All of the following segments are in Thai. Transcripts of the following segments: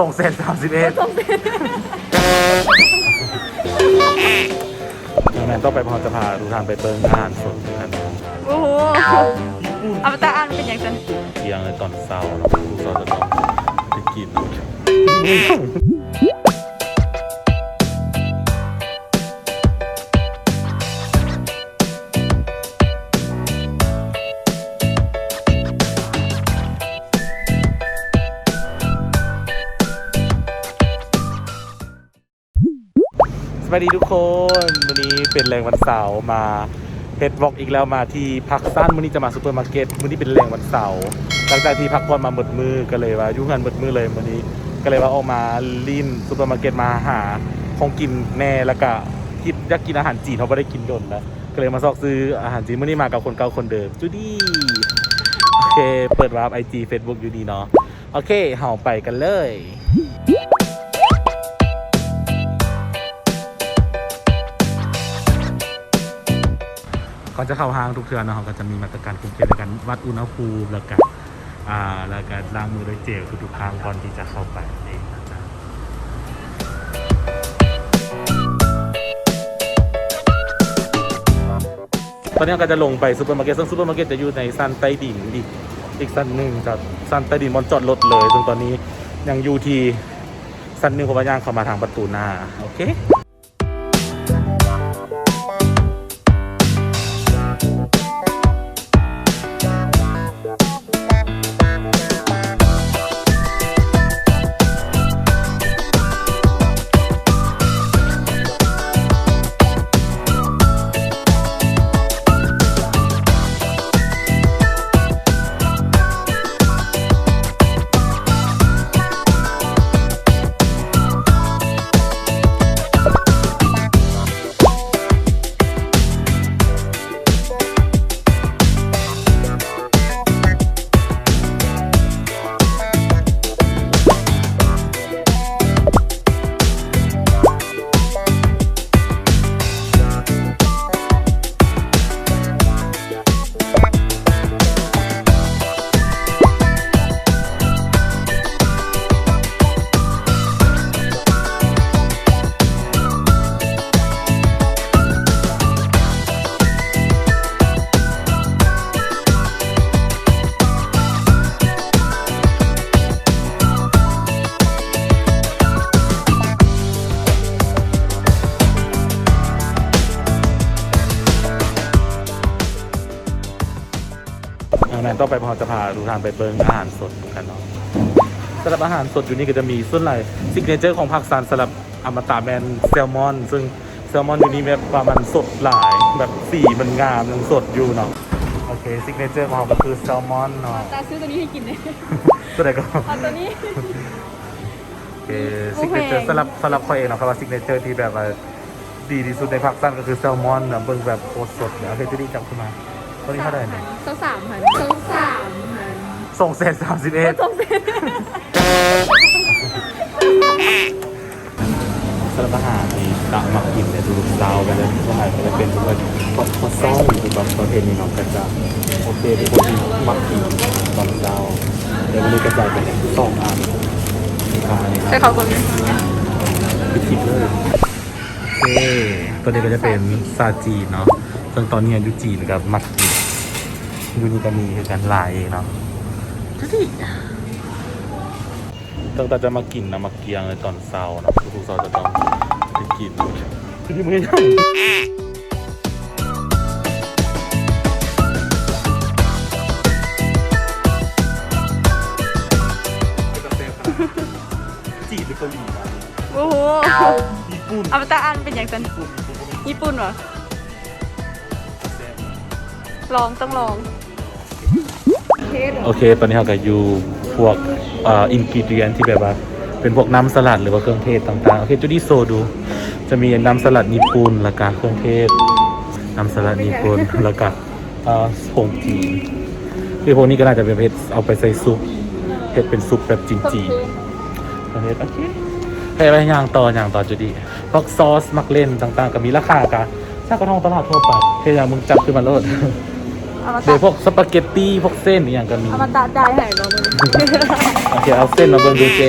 ส่งเสร็จสามสิบเอ็ดส่งเสร็จดังนั้นต้องไปพรจะพาทุกทางไปเบิ้งอาหารสดด้วยกันโอ้โหอวตารเป็นอย่างไรเที่ยงเลยตอนเช้าเนาะทุกเช้าจะต้องไปกิน วัสดีทุกคน วันนี้เป็นแรงวันเสาร์มาเฮดวอกอีกแล้วมาที่พักสั้นวันนี้จะมาซูเปอร์มาร์เก็ตวันนี้เป็นแรงวันเสาร์หลังจากที่พักผ่อนมาหมดมือก็เลยว่ายุ่งงานหมดมือเลยวันนี้ ก็เลยว่าออกมาลินซูเปอร์มาร์เก็ตมาหาของกินแน่แล้วก็คิดอยากกินอาหารจีนเขาไม่ได้กินดนนะก็เลยมาซอกซื้ออาหารจีนวันนี้มากับคนเก่าคนเดิมจูดี้โอเค เปิดวาร์ปไอจีเฟซบุ๊กอยู่ดีเนาะโอเคเห่าไปกันเลย ก่อนจะเข้าห้างทุกเทือนนะครับก็จะมีมาตรการคุมเข้มในการวัดอุณหภูมิแล้วก็อ่าแล้วก็ล้างมือด้วยเจลทุกๆครั้งก่อนที่จะเข้าไปเองนะจ๊ะตอนนี้ก็จะลงไปซูเปอร์มาร์เก็ตซึ่งซูเปอร์มาร์เก็ตจะอยู่ในซันใต้ดินอีกอีกซันหนึ่งจากซันใต้ดินบนจอดรถเลยซึ่งตอนนี้ยังอยู่ที่ซันหนึ่งของพยางเข้ามาทางประตูหน้าโอเค ดังนั้นต้องไปพอจะพาทุกทางไปเบิ้งอาหารสดกันเนาะสำหรับอาหารสดอยู่นี่ก็จะมีส่วนไหลซิกเนเจอร์ของภาคซันสำหรับอมตะแมนแซลมอน ซึ่งแซลมอนอยู่นี่แบบว่ามันสดหลายแบบสีมันงามยังสดอยู่เนาะโอเคซิกเนเจอร์ของเราก็คือแซลมอนเนาะตาซื้อตัวนี้ให้กินเลยตัวไหนก็เอาตัวนี้โอเคซิกเนเจอร์สำหรับสำหรับเขาเองเนาะครับว่าซิกเนเจอร์ที่แบบว่าดีที่สุดในภาคซันก็คือแซลมอนนะเบิ้งแบบโคตรสดเลยโอเคจะดีจับขึ้นมาตัวนี้เท่าไหร่เนี่ยเท่าสามพันเท่าสามพัน ส่งเสร็จสามสิบเอ็ดส่งเสร็จสำหรับอาหารที่ตะมักกินเนี่ยทุกๆเช้าก็จะอาหารก็จะเป็นทุกคนข้าวซอยหรือแบบประเทนี้เนาะก็จะโอเคเป็นคนที่มักกินตอนเช้าเดี๋ยววันนี้กระจายเป็นสองอันอ่านี่ใช่เขาคนนี้พิจิตเลยโอเคตัวนี้ก็จะเป็นซาจีนเนาะซึ่งตอนนี้ยูจีนกับมักกินยูนี่ก็มีคือกันลายเนาะ ตั้งแต่จะมากินนะมาเกียงในตอนเช้าเนาะทุกๆเช้าจะต้องไปกินที่มือยังจีนหรือเกาหลีมาโอ้โหญี่ปุ่นอวตารเป็นอย่างไรญี่ปุ่นญี่ปุ่นเหรอลองต้องลอง โอเค ตอนนี้เราก็อยู่พวกเอ่ออินกิเดียนที่แบบว่าเป็นพวกน้ำสลัดหรือว่าเครื่องเทศต่างๆ โอเคจูดี้โซดู จะมีน้ำสลัดญี่ปุ่นแล้วก็เครื่องเทศ น้ำสลัดญี่ปุ่นแล้วก็เอ่อผงจีนคือพวกนี้ก็น่าจะเป็นประเภทเอาไปใส่ซุปเผ็ดเป็นซุปแบบจีนๆประเภทโอเคให้ไปย่างต่อย่างต่อจูดี้พวกซอสมักเล่นต่างๆ ก็มีราคากะถ้ากระทองตลาดทั่วไปแค่อย่างมึงจับขึ้นมาโลด อมเดี๋ตะยวพวกสปาเกตตี้พวกเส้นอหย่างก็มีอมตะจ่ายให้เราเลยโอเคเอาเส้นมาเบิ่งดูเจ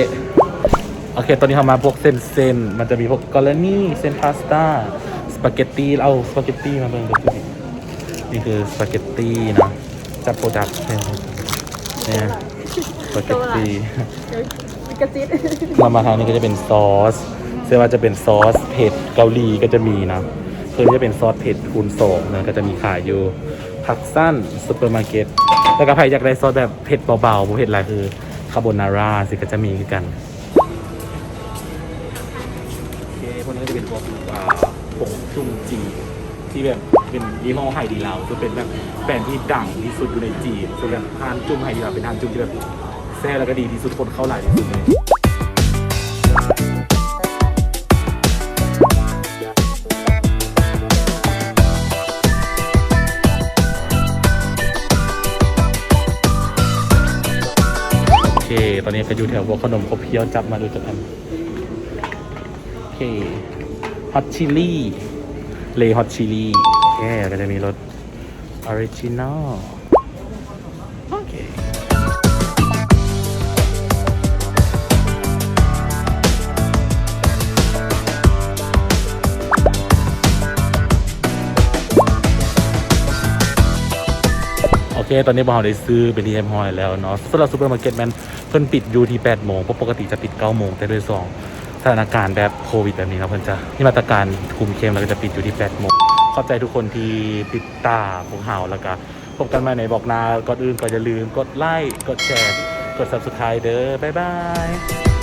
โอเค ตอนนี้เขามาพวกเส้นเส้นๆมันจะมีพวกกอลนี่เส้นพาสต้าสปาเกตตีเอาสปาเกตตีมาเบิ่งดูสินี่คือสปาเกตตีนะจับโปรดักต์เนี่ยสปาเกตตีกระซิบมามาทางนี้ก็จะเป็นซอสเชื่อว่าจะเป็นซอสเผ็ดเกาหลีก็จะมีนะคือจะเป็นซอสเผ็ดคูณสองนะก็จะมีขายอยู่ ผักสั้นซูเปอร์มาร์เก็ตแล้วก็ใครอยากได้ซอสแบบเผ็ดเบาๆบ่เผ็ดอะไรคือคาโบนาร่าสิก็จะมีคือกันโอเคพวกนี้ก็จะเป็นพวกผงจุ่มจีนที่แบบเป็นยี่ห้อไฮดีลาวจะเป็นแบบแบรนด์ที่ดังที่สุดอยู่ในจีนส่วนแบบทานจุ่มไฮดีลาวเป็นทานจุ่มที่แบบแซ่แล้วก็ดีที่สุดคนเข้าหลายที่สุดเลย ตอนนี้ก็อยู่แถวพวขนมขบเคี้ยวจับมาดูจากกันโอเคฮอตชิลี่เลฮอตชิลี่แค่ก็จะมีรสออริจินอล ตอนนี้บอลได้ซื้อเป็นที่เรียบร้อยแล้วเนาะสำหรับซูเปอร์มาร์เก็ตแมนเพิ่นปิดอยู่ที่8โมงเพราะปกติจะปิด9โมงแต่ด้วยสองสถานการณ์แบบโควิดแบบนี้ครับเพิ่นจะมีมาตรการคุมเข้มแล้วก็จะปิดอยู่ที่8โมงขอบใจทุกคนที่ติดตามพวกเฮาแล้วก็พบกันใหม่ในบอกนาก่อนอื่นก็อย่าลืมกดไลค์กดแชร์กด subscribe เด้อบ๊ายบาย